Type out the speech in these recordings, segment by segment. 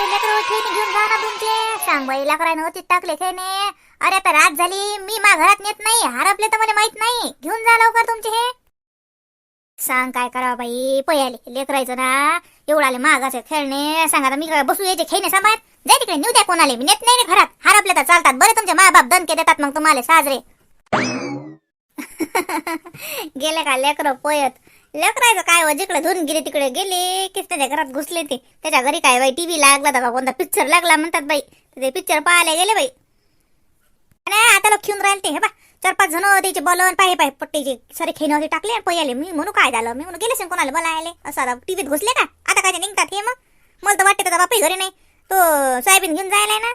अरे लेकर खेळणी घेऊन जा ना तुमचे. सांग बाई लेकरानं होती टाकले खेळणे अरे आता रात झाली. मी मा घरात नेत नाही. हरपले तर मला माहीत नाही. घेऊन जा लवकर तुमचे हे. सांग काय करावं बाई? पयाले. लेकरायचं ना. एवढाले महागाचे खेळणे. सांग आता मी बसू यायचे खेळणे सांभाळत जाय तिकडे. नेऊ द्या कोणाले. मी नेत नाही घरात. हरपले तर चालतात. बरे तुमचे मा बाप दणके देतात मग तुम्हाला. साजरे. गेले का लेकर? पोयत. लेकरायचं काय हो जिकडे धुवून गेले तिकडे गेले की त्याच्या घरात घुसले ते. त्याच्या घरी काय बाई टीव्ही लागला तर कोणता पिक्चर लागला म्हणतात बाई. ते पिक्चर पाहायला गेले बाई. नाही आता लोक खेळून राहिले ते हे बा. चार पाच जण त्याचे बलन पाहि पाहि. पट्टीचे सारे खेळणे टाकले आणि पहिले मी म्हणू काय झालं? मी म्हणून गेले कोणाला बोलायले. असं आता टीव्हीत घुसले का? आता काय निघतात हे मग? मला तर वाटते त्याचा बापही घरी नाही. तो सोयाबीन घेऊन जायला ना?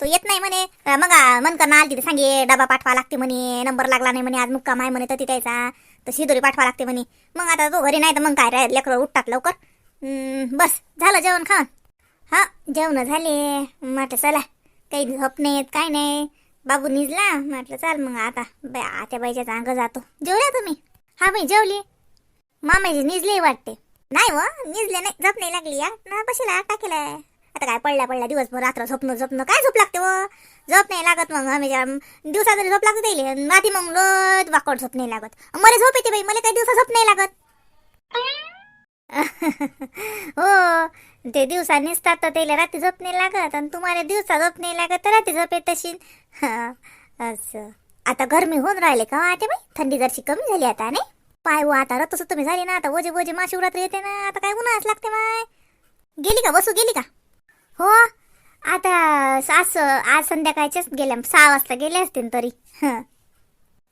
तो येत नाही म्हणे. मग मन करणार तिथे सांगे डबा पाठवा लागते म्हणे नंबर लागला नाही म्हणे आज मुक्काम आहे म्हणे तर तिथायचा तर शिदोरी पाठवा लागते म्हणे. मग आता तो घरी नाही तर मग काय रे? लेकरं उठतात लवकर. बस झालं जेवण खाऊन हा जेवण झाले. म्हटलं चला काही झोप नाहीत काय नाही. बाबू निजला म्हटलं चाल मग आता. बाय आत्या बाईच्या अंग जातो. जेवल्या तुम्ही? हा बाई जेवली. मामाची निजले वाटते. नाही व निजले नाही झोप नाही लागली या. ना बशीला टाकेला. आता काय पडल्या पडल्या दिवसभर रात्र झोपणं झोपणं काय झोप लागते व झोप नाही लागत मग आम्ही दिवसा जरी झोप लागत येईल माती मग रोज वाकड झोप नाही लागत. मला झोप येते बाई मला काही दिवसा झोप नाही लागत. हो ते दिवसा निसतात तर त्याला रात्री झोप नाही लागत आणि तुम्हाला दिवसा झोप नाही लागत तर रात्री झोप येत तशी. असं. आता गरमी होऊन राहिले का हो वाटे बाई? थंडी जरशी कमी झाली आता नाही? पाय हो आता रतस तुम्ही झाली ना आता ओजे बोजे माशिवरात्र येते ना आता काय उन्हाळ्याच लागते माय गेली का? बसू गेली का? हो? आता आज आज संध्याकाळच्याच गेल्या सहा वाजता गेले असतील तरी. हं.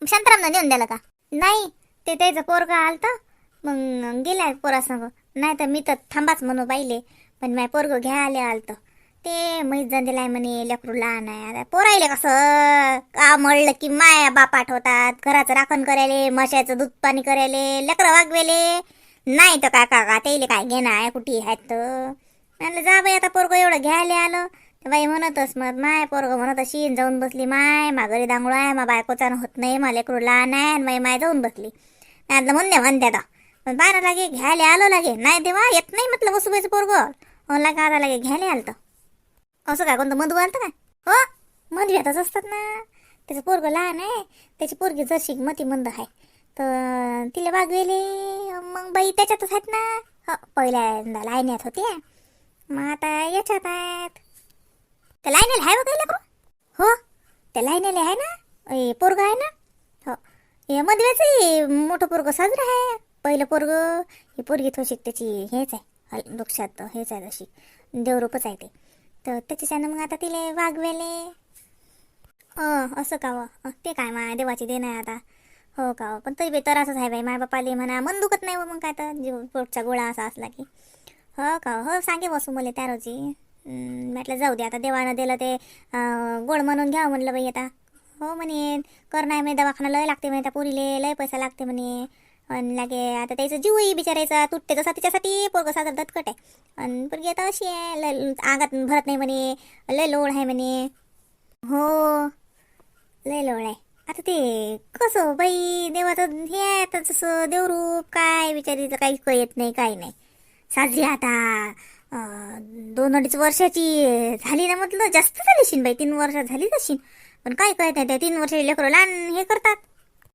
शांतारामनं देऊन द्याला का? नाही. ते त्याचं पोरगा आलतं. मग गेल्या पोरासंग. नाही तर मी तर थांबाच म्हणू पाहिले पण माझ्या पोरग घ्या आले आलतं. ते मैत दिलाय म्हणे लेकरू लहान आहे. आता पोरायले कसं? का म्हणलं की माया बाप आठवतात? घराचं राखण करायले मशाचं दूध पाणी करायले लेकरं वागवेले. नाही तर काय का? त्याला काय घेणं आहे? कुठे आहेत? तर म्हणलं जा बाई आता पोरगं एवढं घ्यायला आलं. तर बाई म्हणतच मग माय पोरगं म्हणत अशी जाऊन बसली माय मा घरी आहे मा बायकोचा होत नाही मला लेकरू लहान आहे आणि माई माय जाऊन बसली. नाही म्हणणे म्हणते आता. पण बारा लागे घ्यायला आलो लागे. नाही देवा येत नाही म्हटलं वसुबाईचं पोरगं. हो का आता लागे घ्यायला आलं असं काय कोणतं मधू आलतं काय? हो मधू येतच असतात ना. त्याचं पोरग लहान आहे. त्याची पोरगी जशी मती मंद आहे. तर तिला वागवेले. मग बाई त्याच्यातच आहेत ना. हो पहिल्यांदा लायण्यात होते. मग आता याच्यात आहेत त्या लाईनेला आहे बघायला का हो त्या लाईनेला आहे ना? ए पोरग आहे ना? हो. हे मधव्याचं मोठं पोरग साजरं आहे. पहिलं पोरग ही पोरगी थोशी त्याची हेच आहे. हल वृक्षात हेच आहे जशी देवरूपच आहे ते. तर त्याच्यानं मग आता तिले वागवेले. अ असं का हो? व ते काय मा देवाची देण आहे आता. हो का हो? पण तरी बी तर असंच आहे बाई. माय बापाले म्हणा मन दुखत नाही व मग काय तर. पोटचा गोळा असा असला की. हो का? हो सांगे बसू मला त्या रोजी म्हटलं जाऊ दे आता देवानं दिलं ते गोड म्हणून घ्या म्हणलं बाई आता. हो म्हणे कर नाही म्हणे दवाखाना लय लागते म्हणे त्या पुरीले लय पैसा लागते म्हणे. आणि लागे आता त्याचं जीवही बिचारायचा तुटते कसा तिच्यासाठी पोरग तर दत्कट आहे. आणि पोरगी आता अशी आहे लय आगात भरत नाही म्हणे लय लोळ आहे म्हणे. हो लय लोळ आहे. आता ते कसं बाई देवाचं हे आहे आता देवरूप काय बिचारीचं काही कळत नाही काही नाही. साजरी आता दोन अडीच वर्षाची झाली ना म्हटलं जास्त झाली शिन बाई तीन वर्ष झाली तशी पण काय कळत नाही त्या तीन वर्षाची लेकरं लहान हे करतात.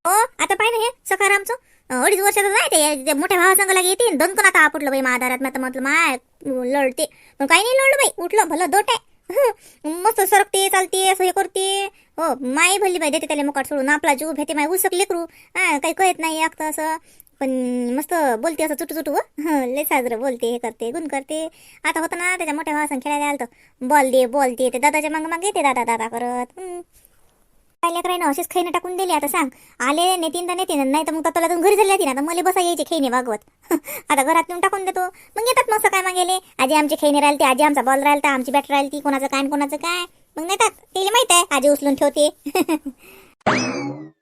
हो आता पाहिजे ना हे सकारामचं अडीच वर्षाचं नाही ते मोठ्या भावासंग लागे येते दोन पण आता आपटलं बाई माझ्या आता म्हटलं माय लढते. पण काही नाही लढलं बाई उठलं भलं दोट आहे मस्त सरकते चालते असं हे करते. हो माय भली बाई देते त्याला मुकाट सोडून आपला जीव भेटे माय उसक लेकरू. हा काही कळत नाही एकतं असं. पण मस्त बोलते असं चुटू चुटू हं, लय साजरं बोलते हे करते गुण करते. आता होतं ना त्याच्या मोठ्या भावासन खेळायला आलतं. बॉल दे बॉल दे ते दादाच्या मागं मागे येते दादा दादा करत. हं. काय असेच खैनं टाकून दिली आता सांग. आले नेतीन तर नेतीन नाही तर मग तला घरी झाली ना आता मला बसा यायचे खैने भागवत आता घरात नेऊन टाकून देतो. मग येतात मस्त काय मागेले. आजी आमचे खैने राहिली आजी आमचा बॉल राहिलता आमची बॅट राहिली कोणाचं काय कोणाचं काय. मग नेतात तिला माहीत आहे आजी उचलून ठेवते.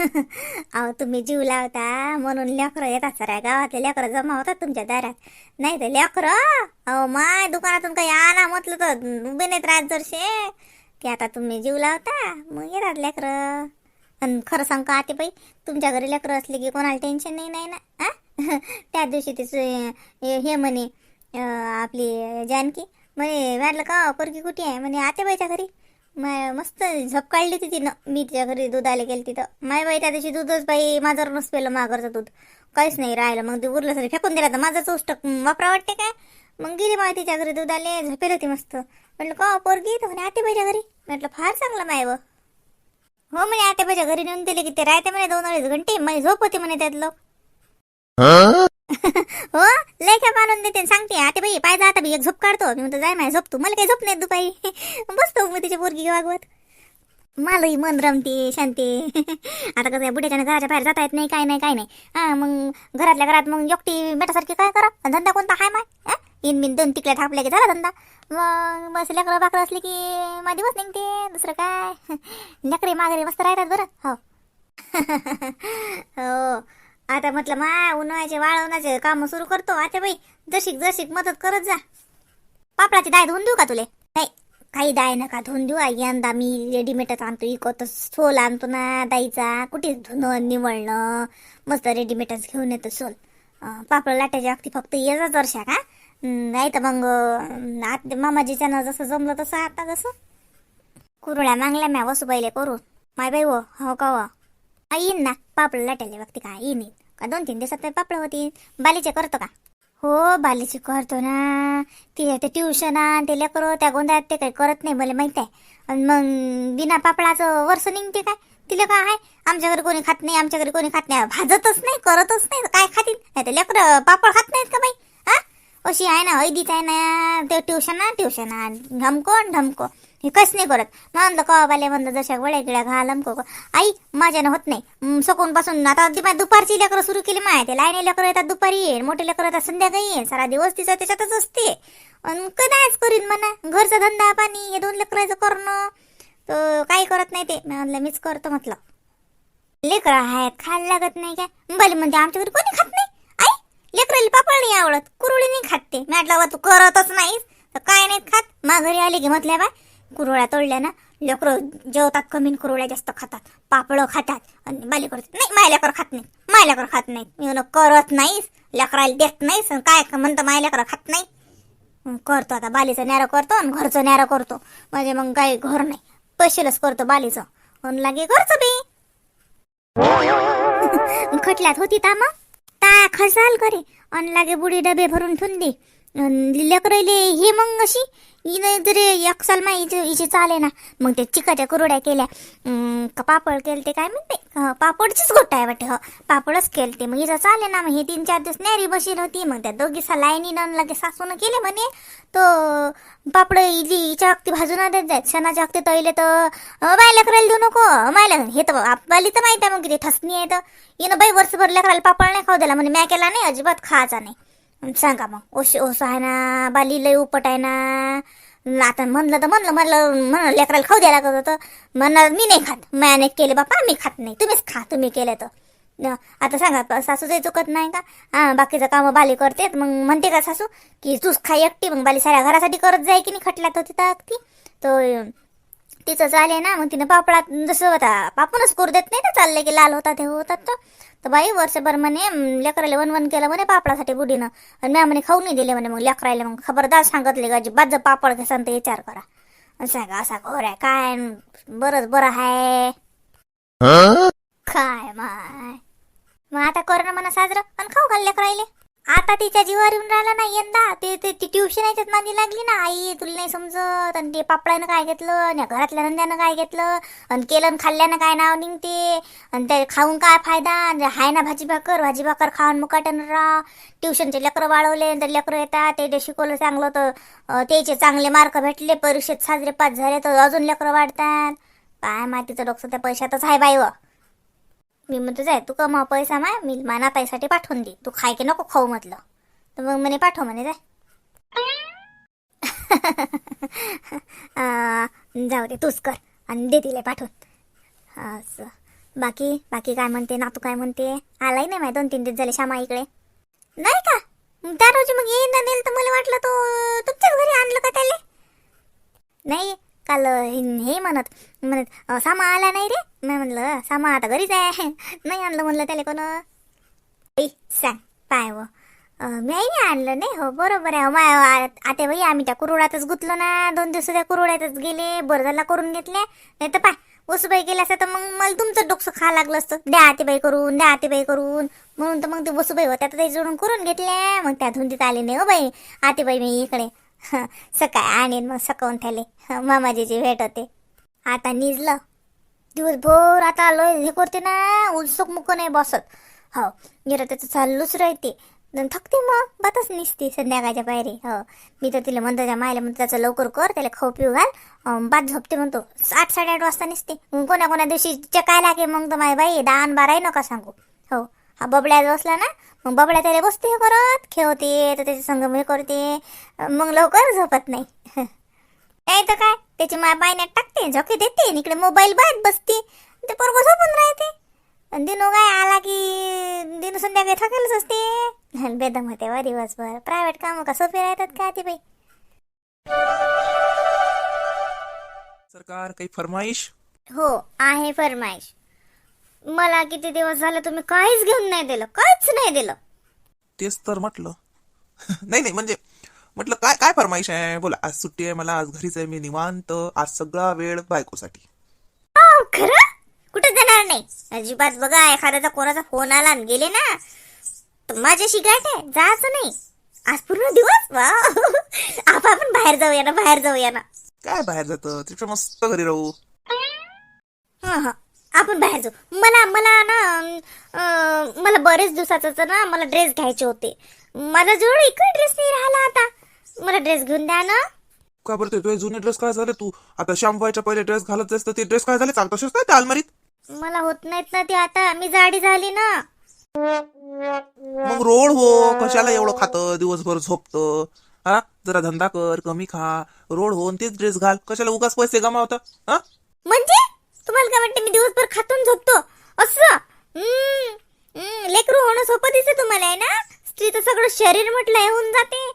अहो तुम्ही जीव लावता म्हणून लेकरं येतात सऱ्या गावातले लेकरं जमा होतात तुमच्या दारात. नाही तर लेकरं अहो माय दुकानातून काही आणा म्हटलं तर उभे नाहीत राहत जरशे. की आता तुम्ही जीव लावता मग येतात लेकरं. आणि खरं सांग का आते बाई तुमच्या घरी लेकरं असले की कोणाला टेन्शन नाही नाही ना? आ? त्या दिवशी ते हे हे म्हणे आपली जानकी म्हणे म्हटलं का हो? पोरगी कुठे आहे? म्हणे आतेबाईच्या घरी. माय मस्त झप काढली होती तिनं. मी तिच्या घरी दूध आले गेले तिथं. माय बाई त्या दिवशी दूधच बाई माझ्यावरूनच पेलं माघरचं दूध. काहीच नाही राहिलं. मग ते उरलं सर फेकून दिला. तर माझंच उष्ट वापरा वाटते काय? मग गेली माय तिच्या घरी दूध आले. झपेल होती मस्त. म्हटलं का पोरगी? तर म्हणे आतेबाईच्या घरी. म्हटलं फार चांगलं माय व. हो म्हणे आतेबाईच्या घरी नेऊन दिले की ते राहते म्हणे दोन अडीच घंटे. माझी झोप होती म्हणे त्यातलं. हो लय काय देते आणि सांगते आता बाई पाहिजे आता एक झोप काढतो. मी म्हणतो जाय माझ्या झोपतो. मला काही झोप नाही दुपारी. बसतो मग तिची पोरगी वागवत. मलाही मन रमते शांती. आता कसं आहे, घराच्या बाहेर जाता येत नाही काय नाही काय नाही. हा मग घरातल्या घरात मग एकटी बेटासारखी काय करा? धंदा कोणता? Hi my. हा? इन बिन दोन तिकल्या थापल्या की झाला धंदा. मग बस लेकरं बाकरं असले की माझी दिवस निघते. दुसरं काय? लेकरे मागरे मस्त राहतात बरं. हो. हो. आता म्हटलं मा उन्हाळ्याचे वाळवण्याचे काम सुरू करतो. आता बाई जशीक जशीक मदत करत जा. पापडाची दाय धुवून देऊ का तुले? नाही काही दाय नका धुवून देऊ. आई यंदा मी रेडीमेडच आणतो. इकत सोल आणतो ना दाईचा. कुठे धुणं निवळणं? मस्त रेडीमेडच घेऊन येतो सोल. पापड लाटायच्या अगदी फक्त येजाच वर्षा का? नाही तर मग अं, आत जसं जमलं तसं आता जसं. कुरळ्या मागल्या म्या वसुबाईले करून. माय बाई हो हो का हो? येईन ना पापड लाटायला बघते का येईन येईन का दोन तीन दिवसात पापड होतील. बालीचे करतो का? हो बालीची करतो ना. ते ते ट्युशन आण ते लेकरं त्या गोंधळात ते काही करत नाही मला माहीत आहे. आणि मग बिना पापडाचं वर्ष निघते काय? तिला काय आहे? आमच्या घरी कोणी खात नाही आमच्या घरी कोणी खात नाही. भाजतच नाही करतच नाही काय खातील? नाही तर लेकरं पापड खात नाहीत का बाई? हा अशी आहे ना ऐदीच आहे ना ते ट्युशन ना ट्युशन ढमको न ढमको हे कस नाही करत. म्हणलं का म्हणलं जशा वड्या गिळ्या घाल अमको को. आई माझ्यानं होत नाही. सकून पासून आता ती दुपारची लेकरं सुरू केली माय ते लाईनी लेकरं येतात दुपारी येईल मोठे लेकरं येतात संध्याकाळी येईल सारा दिवस तिचा त्याच्यातच असते. अन कदाच करीन म्हणा. घरचा धंदा पाणी हे दोन लेकराचं करणं. तर काही करत नाही ते. म्हणलं मीच करतो म्हटलं. लेकरं आहेत खायला लागत नाही काय बले म्हणते आमच्या घरी कोणी खात नाही? आई लेकराला पापड नाही आवडत. कुरुळी नाही खात ते. म्हटलं तू करतच नाहीस. तर काय नाही खात? मा घरी आले की म्हटल्या बा कुरोळ्या तोडल्या ना लेकरं जेवतात कमी कुरोळ्या जास्त खातात. पापड खातात. आणि बाली करतात नाही माय लेकर खात नाही माय लेकर खात नाही मी करत नाहीस. लेकराला देत नाहीस. काय म्हणतं माय लेकर खात नाही करतो आता. बालीचं न्यारं करतो आणि घरचं न्यारं करतो. म्हणजे मग काही घर नाही. पैसेलच करतो बालीचं. आणि लागे घरचं बी. खटल्यात होती ता मग. ता खसाल करे आणि लागे बुडी डबे भरून ठेवून दे. अन हे मग अशी इन तरी एक साल मा हिची हिची चाले ना. मग ते चिकाच्या कुरड्या केल्या. का पापड केले ते काय म्हणते पापडचीच गोष्ट आहे वाटते हो. पापडच केलते. मग इथं चाले ना मग हे तीन चार दिवस नॅरी बशी होती. मग त्या दोघी लाईनी नन लगे सासून केले म्हणे. तो पापड इली हिच्या अगदी भाजून देत जायत सणाच्या अगदी तळले तर बाय लेकरायला देऊ नको. माय लेकर हे तर आपली तर माहिती आहे मग किती ठसणी आहे तर. येणं बाई वर्षभर लेकराला पापड नाही खाऊ दिला म्हणे. म्या केला नाही अजिबात खायचा नाही. सांगा मग? ओश ओस आहे ना बाली लय उपट आहे ना. आता म्हणलं तर म्हणलं म्हणलं म्हणलं लेकराला खाऊ द्यायला लागत होतं. म्हणणार मी नाही खात. मॅने केले बापा मी खात नाही. तुम्हीच खा तुम्ही केलं तर. आता सांगा सासू सासूचंही चुकत नाही का? हा बाकीचं कामं बाली करते मग म्हणते का सासू की तूच खाई एकटी मग बाली साऱ्या घरासाठी करत जाय की नाही खटल्यात होती तर अगदी तो तिचं चाले ना मग तिनं पापडात जसं होता पापूनच करू देत नाही ना चालले की लाल होतात हे होतात तर. तर बाई वर्षभर म्हणे लेकराला वन वन केलं म्हणे पापडासाठी बुडीनं. आणि मॅ म्हणे खाऊ नाही दिले म्हणे मग लेकरायला मग खबरदार सांगितले का अजिबात जर पापड घेसान तर विचार करा. आणि सांगा असा घोर आहे काय? बरंच बरं आहे. काय माय? मग आता कर ना म्हणा साजरं आणि खाऊ घाल लेकरायले. आता तिच्या जीवावर येऊन राहिला ना यंदा. ते ते ती ट्युशन याच्यात नांदी लागली ना आई तुला नाही समजत. आणि ते पापडानं काय घेतलं आणि घरातल्या धंद्यानं काय घेतलं आणि केलं आणि खाल्ल्यानं काय नाव निघते आणि ते खाऊन काय फायदा आणि हाय ना भाजी भाकर भाजी भाकर खाऊन मुकाट्यानं राह. ट्युशनचे लेकरं वाढवले तर लेकरं येतात ते शिकवलं चांगलं तर त्याचे चांगले मार्क भेटले परीक्षेत साजरे पास झाले तर अजून लेकरं वाढतात. काय माहितीचं डोकं त्या पैशातच आहे बाई व. मी म्हणतो जाय तू कमा पैसा माय मी माना पैसाठी पाठवून दे. तू खाय की नको खाऊ म्हटलं. तर मग म्हणे पाठव म्हणे जाय. जाऊ दे तूच कर. आणि दे तिला पाठवून. असं. बाकी बाकी काय म्हणते नातू काय म्हणते? आलाही नाही माय दोन तीन दिवस झाले श्यामा इकडे. नाही का? त्या रोजी मग येईन ना नेल तर मला वाटलं तो तुमच्याच घरी आणलं का त्याला? नाही काल हे म्हणत म्हणत सामा आला नाही रे. मी म्हणलं सामा आता घरीच आहे. नाही आणलं म्हणलं त्याला कोण. ऐ सांग पाय व. मी नाही आणलं नाही हो. बरोबर आहे. माय आता बाई आम्ही त्या कुरुडातच गुतलो ना. दोन दिवस त्या कुरुड्यातच गेले बरं झाला करून घेतले. नाही तर पाय वसुबाई गेल्या असं तर मग मला तुमचं डोकसं खा लागलं असतं. द्या आतेबाई करून द्या आतेबाई करून. म्हणून तर मग ते वसुबाई होत्या तर ते जोडून करून घेतल्या. मग त्या धुंदीत आले नाही हो बाई. आतेबाई मी इकडे. सकाळ आणेन मग सकाळून ठेले मामाजीची भेट होते. आता निजलं. दिवसभर आता लय हे करते ना उत्सुक मुक नाही बसत. हो निरा त्याचं चालूच राहते. थकते मग बातच निसते संध्याकाळच्या पायरी. हो मी तर तिला म्हणतो त्या मायला म्हणतो त्याचं लवकर कर त्याला खाऊ पिऊ घाल. बाद बात झोपते म्हणतो. आठ साडेआठ वाजता निसते. मग कोण्या कोण्या दिवशी चकायला की मग तर माझ्या बाई दहा आणि बाराही नका सांगू. हो हा बबड्या जो असला ना मग बबड्या त्याला बसते हे करत खेळते तर त्याच्या संग हे करते. मग लवकर झोपत नाही. नाही तर काय त्याची माय पाण्यात टाकते झोके देते आणि इकडे मोबाईल बाहेर बसते. ते पोरग झोपून राहते. आणि दिनू काय आला की दिनू संध्याकाळी थकेलच असते. बेदम होते वा दिवसभर. प्रायव्हेट काम का सोपे राहतात का ते बाई? सरकार काही फरमाईश? हो आहे फरमाईश. मला किती दिवस झाले तुम्ही काहीच घेऊन नाही दिलं काहीच नाही दिलं. तेच तर म्हटलं. नाही नाही म्हणजे म्हटलं काय काय फरमाईश आहे? बोला आज सुट्टी आहे मला आज घरीच आहे मी निवांत आज सगळा वेळ बायकोसाठी. हो खरं? कुठं जाणार नाही? अजिबात बघा एखाद्याचा कोणाचा फोन आला आणि गेले ना तर माझ्याशी गाठ आहे जायचं नाही. आज पूर्ण दिवस? वा आप आपण बाहेर जाऊया ना बाहेर जाऊया ना. काय बाहेर जातं? तिकडे मस्त घरी राहू. हा हा. आपण बाहेर जाऊ. मला मला ना मला बरेच दिवसाचं ना मला ड्रेस घ्यायचे होते. मला जवळ एकही ड्रेस नाही राहिला आता. मला ड्रेस घेऊन द्या ना. का बरं ते तुझे जुने ड्रेस काय झाले तू? आता शाम व्हायच्या पहिले ड्रेस घालत असतं ते ड्रेस काय झाले? चालत असेल त्या अलमारीत? मला होत नाहीत ना ते आता. मी जाडी झाली ना. मग रोड हो कशाला एवढं खातं? दिवसभर झोपतं. हा? जरा धंदा कर कमी खा. रोड हो आणि तेच ड्रेस घाल. कशाला उगाच पैसे गमावता? हा? म्हणजे? तुम्हाला काय वाटतं मी दिवसभर खातून झोपतो? असं? लेकरू होणं सोपं दिसत तुम्हाला आहे ना? स्त्रीचं सगळं शरीर म्हटलं हे होऊन जाते.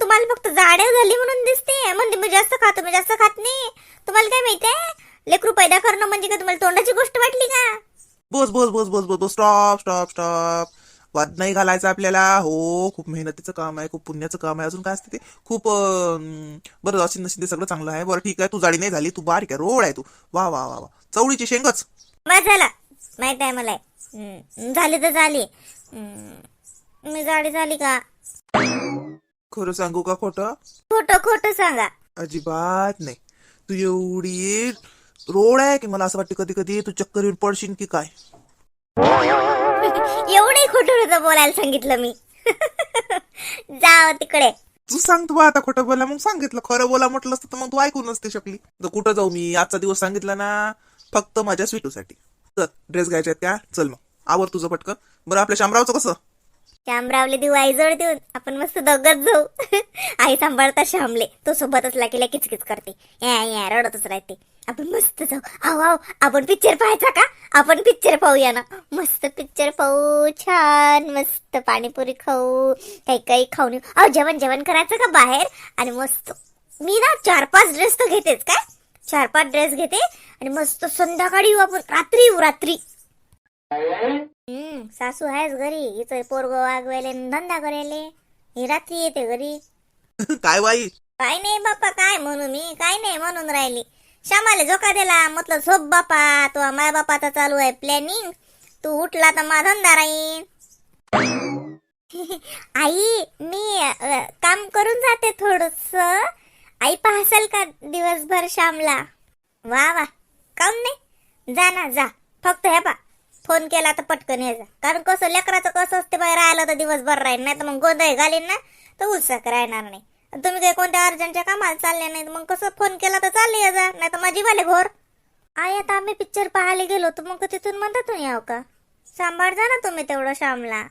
तुम्हाला फक्त जाड्या झाली म्हणून दिसते. म्हणते मी जास्त खातो मी जास्त खात नाही. तुम्हाला काय माहितीये लेकरू पैदा करणं म्हणजे का तुम्हाला तोंडाची गोष्ट वाटली का? बोस बस बस बस बस बस स्टॉप स्टॉप स्टॉप वाद नाही घालायचा आपल्याला. हो खूप मेहनतीचं काम आहे खूप पुण्याचं काम आहे. अजून काय असते ते? खूप बरं अशी नशी ते सगळं चांगलं आहे. बरं ठीक आहे तू जाडी नाही झाली तू बारीक आहे रोड आहे तू. वा वा वा वा. चवळीची शेंगच. बस झाला. माहीत आहे मला. झाली तर झाली. मी जाडी झाली का? खरं सांगू का खोटं? खोटं खोटं सांगा. अजिबात नाही. तू एवढी रोड आहे की मला असं वाटतं कधी कधी तू चक्कर येऊन पडशील की काय? एवढे खोटं होतं बोलायला सांगितलं मी. जाव तिकडे. तू सांग तू आता खोटं बोला मग सांगितलं. खरं बोला म्हटलं असतं तर मग तू ऐकून नसते शकली. तर कुठं जाऊ मी? आजचा दिवस सांगितला ना फक्त माझ्या स्वीटूसाठी. चल ड्रेस घ्यायच्या त्या. चल मग. आवर तुझं पटकन. बरं आपल्या शामरावचं कसं? श्यामरावले देऊ आई जवळ देऊन. आपण मस्त दोघच जाऊ. आई सांभाळता श्यामले तो सोबतच लागेला किचकिच करते. या या रडतच राहते. आपण मस्त जाऊ. आव आव आपण पिक्चर पाहायचा का? आपण पिक्चर पाहूया ना. मस्त पिक्चर पाहू. छान मस्त पाणीपुरी खाऊ. काही काही खाऊन येऊ. अहो जेवण जेवण करायचं का बाहेर? आणि मस्त. मी ना चार पाच ड्रेस तर घेतेच काय? चार पाच ड्रेस घेते आणि मस्त संध्याकाळी येऊ आपण. रात्री येऊ रात्री. हम्म सासू आहेस घरी. इथं पोरग वागवायले धंदा करायले. ही रात्री येते घरी. काय बाई? काय नाही बाप्पा काय म्हणू मी? काय नाही म्हणून राहिली. श्यामाला झोका दिला. म्हटलं झोप बापा तो माय बापाचा चालू आहे प्लॅनिंग तू उठला तर माझा धंदा राहीन आई मी अ, काम करून जाते थोडस. आई पाहसल का दिवसभर श्यामला? वा वा. काम नाही? जा ना जा. फक्त हे पा फोन केला तर पटकन ये जा. कारण कसं लेकराचं कसं असते बाहेर राहिलं तर दिवसभर राहील नाही तर मग गोंधळ घालीन ना तर उत्साह राहणार नाही. तुम्ही काही कोणत्या अर्जंटच्या कामाला चालले नाही तर मग कसं फोन केला तर चालले ये जा नाही तर माझी वाले घोर आई आता आम्ही पिक्चर पाहायला गेलो तर मग तिथून म्हणता तुम्ही याव का? सांभाळ जा ना तुम्ही तेवढं श्यामला.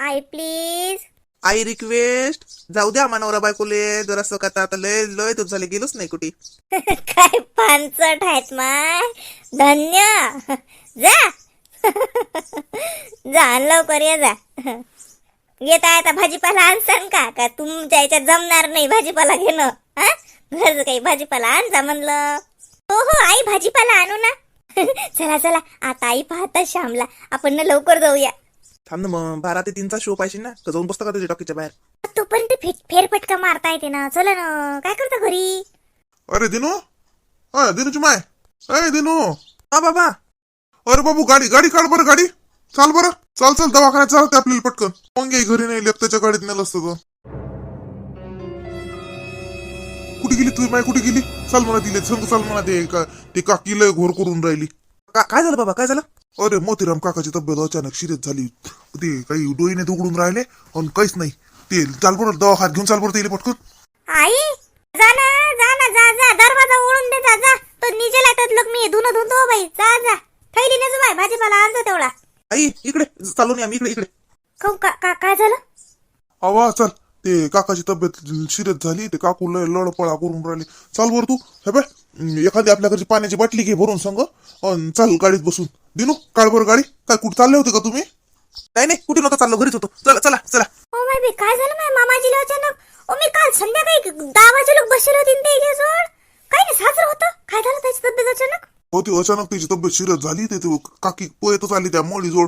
आई प्लीज आई रिक्वेस्ट जाऊ द्या मानवरा बायकोले जरासं का आता लय लय दिवस झाले गेलोच नाही कुठे. काय पानचट आहेत माय. धन्य. जा. जा लवकर ये जा. येत आहे आता भाजीपाला आणसान का? का तुमच्या याच्यात जमणार नाही भाजीपाला घेणं? हा? घरचं काही भाजीपाला आण जा म्हणलं. हो हो आई भाजीपाला आणू ना. चला चला. आता आई पाहता श्यामला. आपण ना लवकर जाऊया. थांब ना मग. बारा ते तीनचा शो पाहिजे ना. का जाऊन बसता का त्याच्या टॉकीच्या बाहेर? तोपर्यंत फे फेरफटका मारता येते ना. चला ना. काय करता घरी? अरे दिनू? अय दिनूची माय अय दिनू. हा बाबा. अरे बाबू गाडी गाडी काढ बरं गाडी. चाल बरं. चाल चाल दवाखान्यात चालते आपल्याला पटकन. मग घे घरी नाही लेप त्याच्या गाडीत नेलं असतं तर. कुठे गेली तुझी माय कुठे गेली? चाल म्हणा दिले संग चाल म्हणा ते का ते काकीला घोर करून राहिली. का- काय झालं बाबा? काय झालं? अरे मोतीराम काकाची तब्येत अचानक शिरत झाली. ते काही डोईने उघडून राहिले आणि काहीच नाही. ते चाल बरं दवाखान्यात घेऊन चाल बरं ते पटकन. आई जा ना जा ना जा जा. दरवाजा ओळून दे जा जा. तो निजेला येतात लोक मी. धुणं धुतो बाई. जा जा. थैली ने बाई भाजीपाला आणतो तेवढा. आई इकडे. चालू नाही आम्ही इकडे इकडे. काहून का का- काय झालं? आवा चल. ते काकाची तब्येत शिरत झाली. ते काकू लय लडपळा करून राहिली. चाल बर तू. हे बाय एखादी आपल्या घरची पाण्याची बाटली घे भरून संग. अन चाल गाडीत बसून. दिनू बरं गाडी. काय कुठे चालले होते का तुम्ही? नाही नाही कुठे नव्हतं चाललो. घरीच होतो. चला चला चला. ओ माय बी काय झालं माय मामाजीला अचानक? ओ मी काल संध्याकाळी दहा वाजे लोक बसले होते ना ते जवळ काय नाही साजरं होतं. काय झालं त्याची तब्येत अचानक? हो ते अचानक त्याची तब्येत शिरत झाली ते काकी पोयतच आली त्या मोळीजवळ.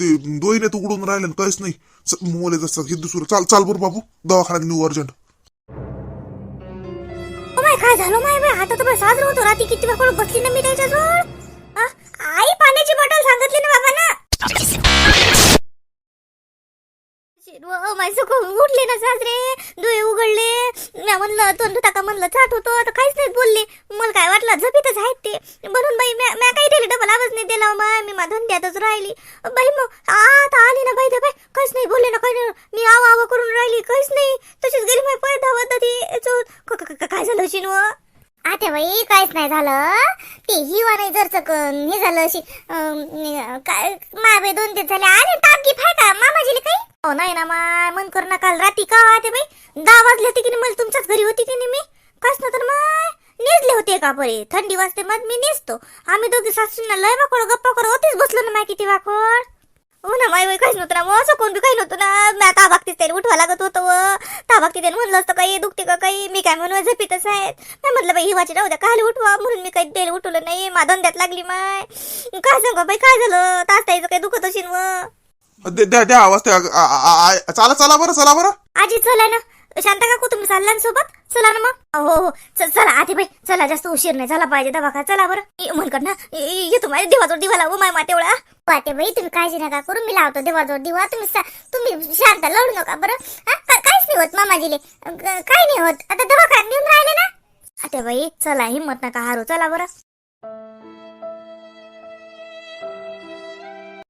ते दोईने तुकडून राहिले काहीच नाही. मोले जसं हे दुसरं. चाल चाल बरं बाबू दवाखान्यात न्यू अर्जंट. काय झालं माय? बाय आता तर बाई साजरं होतो. राती किती वेळ कोण बसली ना मी त्याच्याजवळ? आई पाण्याची बॉटल सांगितली ना बाबा ना माझं कोण सुख उठले ना साजरे डोळे उघडले. मी म्हणलं तोंड टाका म्हणलं चाट होतो. आता काहीच नाही बोलले. मला काय वाटलं झपीतच आहेत ते. म्हणून बाई म्या म्या काही दिले डबल आवाज नाही दिला. मा मी माझ्या धंद्यातच राहिली. बाई मग आता आली ना बाई त्या बाई. काहीच नाही बोलले ना काही नाही. मी आवा आव करून राहिली. काहीच नाही. तशीच गेली माय परत धावत ती काय झालं शिनव आता बाई काहीच नाही झालं. ते हिवा नाही जर हे झालं अशी काय मावे दोन दिवस झाले. अरे टाकी फाय का मामाजीले काही हो नाही ना माय मन कर ना काल राती का हो ते बाई? दहा वाजले होते की नाही मला तुमच्याच घरी होती की नाही मी? काच ना तर माय निजले होते का परे थंडी वाजते मग मी निजतो. आम्ही दोघी सासूंना लय वाकोड गप्पा करत होतीच बसलो ना माय किती वाकड. हो ना माय काहीच नव्हतं ना मग असं कोण बी काही नव्हतं ना. मी आता भागतीच त्याला उठवा लागत होतं व. ताबाक तिथे म्हणलं असतं काही दुखते का काही? मी काय म्हणून झपितच आहेत? मी म्हटलं बाई हिवाची राहू द्या काल उठवा म्हणून मी काही त्याला उठवलं नाही. मा धंद्यात लागली माय. काय सांगा बाई काय झालं? तास ताईचं काही दुखत असेल व. द्या द्या- द्या आवाज त्या आ- आ- आ- चला चला बरं चला बरं. आजी चला ना. शांता काकू तुम्ही चालला ना सोबत? चला ना मग. हो हो. च- चला आधी बाई चला जास्त उशीर नाही. झाला पाहिजे दवाखा चला बरं. ये- कर ना ये- ये- येतो माझ्या देवाजवळ दिवा लावू माय मातेवळा वाटे बाई तुम्ही काळजी नका करू. मी लावतो देवाजवळ दिवा. तुम्ही सा- तुम्ही शांत लढू नका बरं. हा? का- काहीच नाही होत मामाजीले. ग- काही नाही होत. आता दवाखान्यात नेऊन राहिले ना. आता बाई चला हिंमत नका हारू. चला बरं.